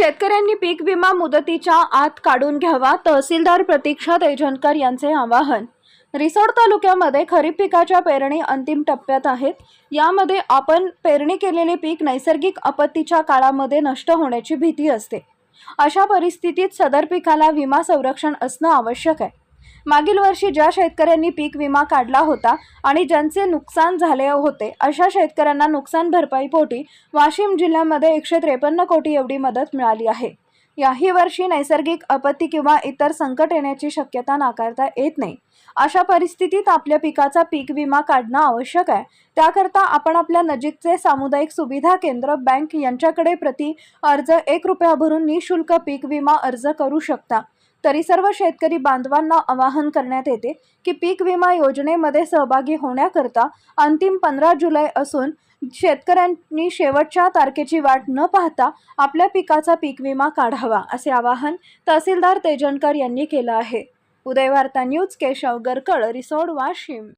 शेतकऱ्यांनी पीक विमा मुदतीच्या आत काढून घ्यावा तहसीलदार प्रतीक्षा तेजनकर यांचे आवाहन. रिसोड तालुक्यामध्ये खरीप पिकाच्या पेरणी अंतिम टप्प्यात आहेत. यामध्ये आपण पेरणी केलेले पीक नैसर्गिक आपत्तीच्या काळामध्ये नष्ट होण्याची भीती असते. अशा परिस्थितीत सदर पिकाला विमा संरक्षण असणं आवश्यक आहे. मागील वर्षी ज्या शेतकऱ्यांनी पीक विमा काढला होता आणि ज्यांचे नुकसान झाले होते अशा शेतकऱ्यांना नुकसान भरपाईपोटी वाशिम जिल्ह्यामध्ये एकशे त्रेपन्न कोटी एवढी मदत मिळाली आहे. याही वर्षी नैसर्गिक आपत्ती किंवा इतर संकट येण्याची शक्यता नाकारता येत नाही. अशा परिस्थितीत आपल्या पिकाचा पीक विमा काढणं आवश्यक आहे. त्याकरता आपण आपल्या नजीकचे सामुदायिक सुविधा केंद्र बँक यांच्याकडे प्रति अर्ज एक रुपया भरून निशुल्क पीक विमा अर्ज करू शकता. तरी सर्व शेतकरी बांधवांना आवाहन करण्यात येते की पीक विमा योजनेमध्ये सहभागी होण्याकरता अंतिम पंधरा जुलै असून शेतकऱ्यांनी शेवटच्या तारखेची वाट न पाहता आपल्या पिकाचा पीक विमा काढावा असे आवाहन तहसीलदार तेजनकर यांनी केलं आहे. उदय वार्ता न्यूज केशव गरकळ रिसोड वाशिम.